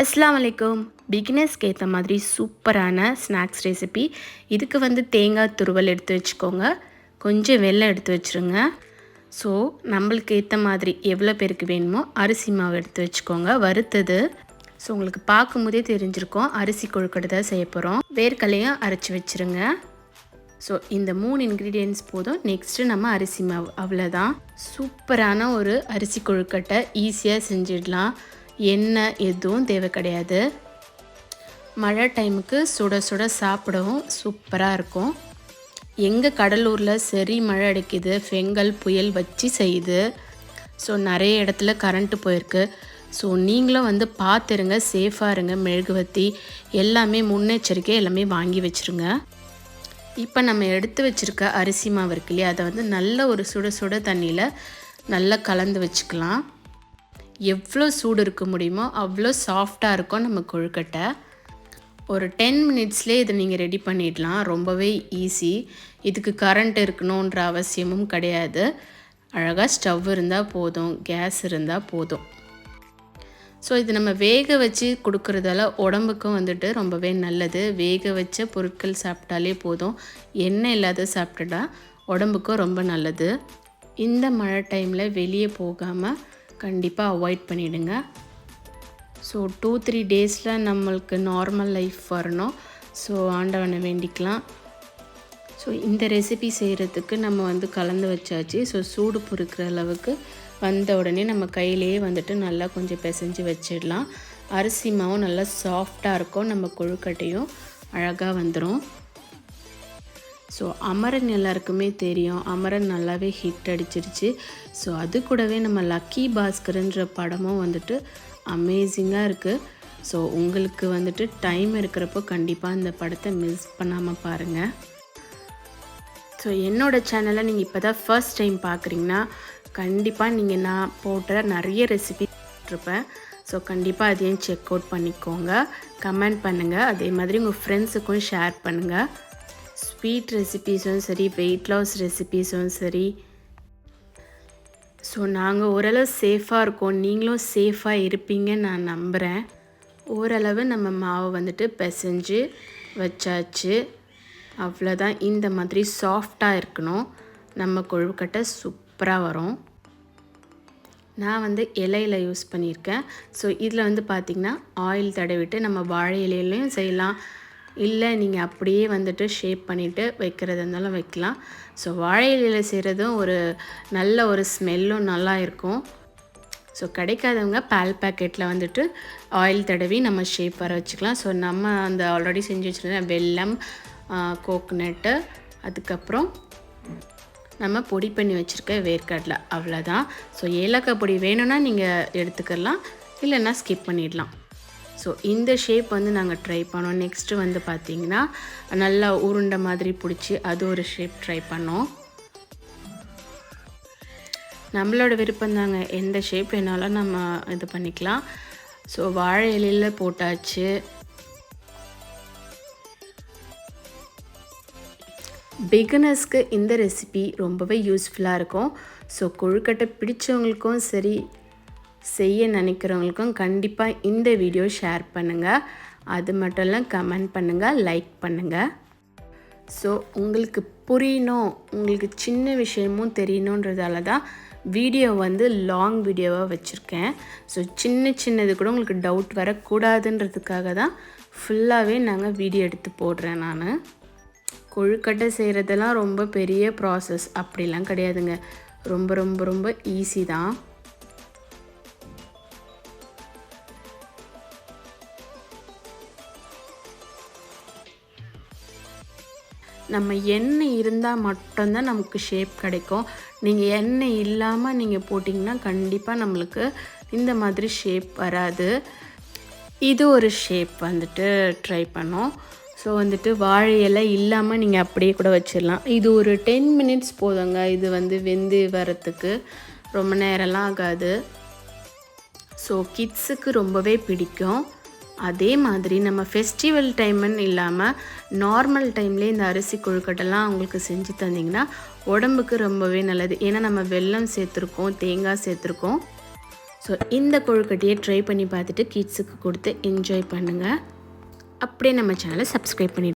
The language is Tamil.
அஸ்லாம் வலைக்கம் பிகினர்ஸ்க்கு ஏற்ற மாதிரி சூப்பரான ஸ்நாக்ஸ் ரெசிபி. இதுக்கு வந்து தேங்காய் துருவல் எடுத்து வச்சுக்கோங்க. கொஞ்சம் வெள்ளை எடுத்து வச்சுருங்க. ஸோ நம்மளுக்கு ஏற்ற மாதிரி எவ்வளோ பேருக்கு வேணுமோ அரிசி மாவு எடுத்து வச்சுக்கோங்க. வறுத்தது. ஸோ உங்களுக்கு பார்க்கும்போதே தெரிஞ்சிருக்கோம். அரிசி கொழுக்கட்டை தான் செய்ய போகிறோம் வேர்க்கலையும் அரைச்சி வச்சுருங்க. ஸோ இந்த மூணு இன்க்ரீடியன்ஸ் போதும். நெக்ஸ்ட்டு நம்ம அரிசி மாவு. அவ்வளோதான் சூப்பரான ஒரு அரிசி கொழுக்கட்டை. ஈஸியாக செஞ்சிடலாம். எண்ணெய் எதுவும் தேவை கிடையாது. மழை டைமுக்கு சுட சுட சாப்பிடவும் சூப்பராக இருக்கும். எங்கள் கடலூரில் சரி மழை அடிக்குது ஃபெங்கல் புயல் வச்சு செய்யுது. ஸோ நிறைய இடத்துல கரண்ட்டு போயிருக்கு. ஸோ நீங்களும் வந்து பார்த்துருங்க சேஃபாக இருங்க மெழுகுவத்தி எல்லாமே முன்னெச்சரிக்கை எல்லாமே வாங்கி வச்சுருங்க. இப்போ நம்ம எடுத்து வச்சுருக்க அரிசி மாவு இருக்கு இல்லையா அதை வந்து நல்ல ஒரு சுட சுட தண்ணியில் நல்லா கலந்து வச்சுக்கலாம். எவ்வளோ சூடு இருக்க முடியுமோ அவ்வளோ சாஃப்டாக இருக்கும் நம்ம கொழுக்கட்டை. ஒரு டென் மினிட்ஸ்லேயே இதை நீங்கள் ரெடி பண்ணிடலாம். ரொம்பவே ஈஸி இதுக்கு கரண்ட் இருக்கணுன்ற அவசியமும் கிடையாது. அழகாக ஸ்டவ் இருந்தால் போதும் கேஸ் இருந்தால் போதும். ஸோ இது நம்ம வேக வச்சு கொடுக்குறதால உடம்புக்கும் வந்துட்டு ரொம்பவே நல்லது. வேக வச்ச பொருட்கள் சாப்பிட்டாலே போதும். எண்ணெய் இல்லாத சாப்பிட்டுட்டா உடம்புக்கும் ரொம்ப நல்லது. இந்த மழை டைமில் வெளியே போகாமல் கண்டிப்பாக அவாய்ட் பண்ணிவிடுங்க ஸோ டூ த்ரீ டேஸில் நம்மளுக்கு நார்மல் லைஃப் வரணும். ஸோ ஆண்டவனை வேண்டிக்கலாம். ஸோ இந்த ரெசிபி செய்கிறதுக்கு நம்ம வந்து கலந்து வச்சாச்சு. ஸோ சூடு பொறுக்கிற அளவுக்கு வந்த உடனே நம்ம கையிலேயே வந்துட்டு நல்லா கொஞ்சம் பிசைஞ்சு வச்சிடலாம். அரிசி மாவும் நல்லா சாஃப்டாக இருக்கும். நம்ம கொழுக்கட்டையும் அழகாக வந்துடும் ஸோ அமரன் எல்லாருக்குமே தெரியும். அமரன் நல்லாவே ஹிட் அடிச்சிருச்சு. ஸோ அது கூடவே நம்ம லக்கி பாஸ்கர்ன்ற படமும் வந்துட்டு அமேசிங்காக இருக்குது ஸோ உங்களுக்கு வந்துட்டு டைம் இருக்கிறப்போ கண்டிப்பாக இந்த படத்தை மிஸ் பண்ணாமல் பாருங்கள் ஸோ என்னோடய சேனலை நீங்கள் இப்போ தான் ஃபர்ஸ்ட் டைம் பார்க்குறீங்கன்னா கண்டிப்பாக நீங்கள் நான் போட்ட நிறைய ரெசிபி இருப்பேன். ஸோ கண்டிப்பாக அதையும் செக் அவுட் பண்ணிக்கோங்க. கமெண்ட் பண்ணுங்கள் அதே மாதிரி உங்கள் ஃப்ரெண்ட்ஸுக்கும் ஷேர் பண்ணுங்கள் ஸ்வீட் ரெசிபீஸும் சரி வெயிட் லாஸ் ரெசிபீஸும் சரி. ஸோ நாங்கள் ஓரளவு சேஃபாக இருக்கோம். நீங்களும் சேஃபாக இருப்பீங்கன்னு நான் நம்புகிறேன் ஓரளவு நம்ம மாவை வந்துட்டு பிசைஞ்சு வச்சாச்சு. அவ்வளோதான் இந்த மாதிரி சாஃப்டாக இருக்கணும். நம்ம கொழுக்கட்டை சூப்பராக வரும். நான் வந்து இலையில யூஸ் பண்ணியிருக்கேன். ஸோ இதில் வந்து பார்த்திங்கன்னா ஆயில் தடவிட்டு நம்ம வாழை இலையிலையும் செய்யலாம். இல்லை நீங்கள் அப்படியே வந்துட்டு ஷேப் பண்ணிவிட்டு வைக்கிறது இருந்தாலும் வைக்கலாம். ஸோ வாழை இலையில் செய்கிறதும் ஒரு நல்ல ஒரு ஸ்மெல்லும் நல்லா இருக்கும். ஸோ கிடைக்காதவங்க பால் பேக்கெட்டில் வந்துட்டு ஆயில் தடவி நம்ம ஷேப் வர வச்சுக்கலாம். ஸோ நம்ம அந்த ஆல்ரெடி செஞ்சு வச்சுருந்த வெல்லம் கோக்னட்டு அதுக்கப்புறம் நம்ம பொடி பண்ணி வச்சுருக்க வேர்க்கடலை. அவ்வளோதான் ஸோ ஏலக்காய் பொடி வேணும்னா நீங்கள் எடுத்துக்கலாம். இல்லைன்னா ஸ்கிப் பண்ணிடலாம். ஸோ இந்த ஷேப் வந்து நாங்கள் ட்ரை பண்ணோம். நெக்ஸ்ட்டு வந்து பார்த்திங்கன்னா நல்லா உருண்டை மாதிரி பிடிச்சி அது ஒரு ஷேப் ட்ரை பண்ணோம். நம்மளோட விருப்பம் தாங்க. எந்த ஷேப் வேணாலும் நம்ம இது பண்ணிக்கலாம். ஸோ வாழை இலையில் போட்டாச்சு. பிகினர்ஸ்க்கு இந்த ரெசிபி ரொம்பவே யூஸ்ஃபுல்லாக இருக்கும். ஸோ கொழுக்கட்டை பிடிச்சவங்களுக்கும் சரி செய்ய நினைக்கிறவங்களுக்கும் கண்டிப்பாக இந்த வீடியோ ஷேர் பண்ணுங்கள் அது மட்டும் இல்லை கமெண்ட் பண்ணுங்கள் லைக் பண்ணுங்கள் ஸோ உங்களுக்கு புரியணும் உங்களுக்கு சின்ன விஷயமும் தெரியணுன்றதால தான் வீடியோ வந்து லாங் வீடியோவாக வச்சுருக்கேன். ஸோ சின்ன சின்னது கூட உங்களுக்கு டவுட் வரக்கூடாதுன்றதுக்காக தான் ஃபுல்லாகவே நாங்கள் வீடியோ எடுத்து போடுறேன் நான். கொழுக்கட்டை செய்கிறதெல்லாம் ரொம்ப பெரிய ப்ராசஸ் அப்படிலாம் கிடையாதுங்க. ரொம்ப ரொம்ப ரொம்ப ஈஸி தான். நம்ம எண்ணெய் இருந்தால் மட்டும்தான் நமக்கு ஷேப் கிடைக்கும். நீங்கள் எண்ணெய் இல்லாமல் நீங்கள் போட்டிங்கன்னா கண்டிப்பாக நம்மளுக்கு இந்த மாதிரி ஷேப் வராது. இது ஒரு ஷேப் வந்துட்டு ட்ரை பண்ணோம். ஸோ வந்துட்டு வாழை இலை இல்லாமல் நீங்கள் அப்படியே கூட வச்சிடலாம். இது ஒரு டென் மினிட்ஸ் போதுங்க. இது வந்து வெந்து வரத்துக்கு ரொம்ப நேரம்லாம் ஆகாது. ஸோ கிட்ஸுக்கு ரொம்பவே பிடிக்கும். அதே மாதிரி நம்ம ஃபெஸ்டிவல் டைம்னு இல்லாமல் நார்மல் டைம்லேயே இந்த அரிசி கொழுக்கட்டெல்லாம் அவங்களுக்கு செஞ்சு தந்திங்கன்னா உடம்புக்கு ரொம்பவே நல்லது. ஏன்னா நம்ம வெல்லம் சேர்த்துருக்கோம் தேங்காய் சேர்த்துருக்கோம். ஸோ இந்த கொழுக்கட்டையை ட்ரை பண்ணி பார்த்துட்டு கிட்ஸுக்கு கொடுத்து என்ஜாய் பண்ணுங்கள் அப்படியே நம்ம சேனலை சப்ஸ்கிரைப் பண்ணிவிடுங்க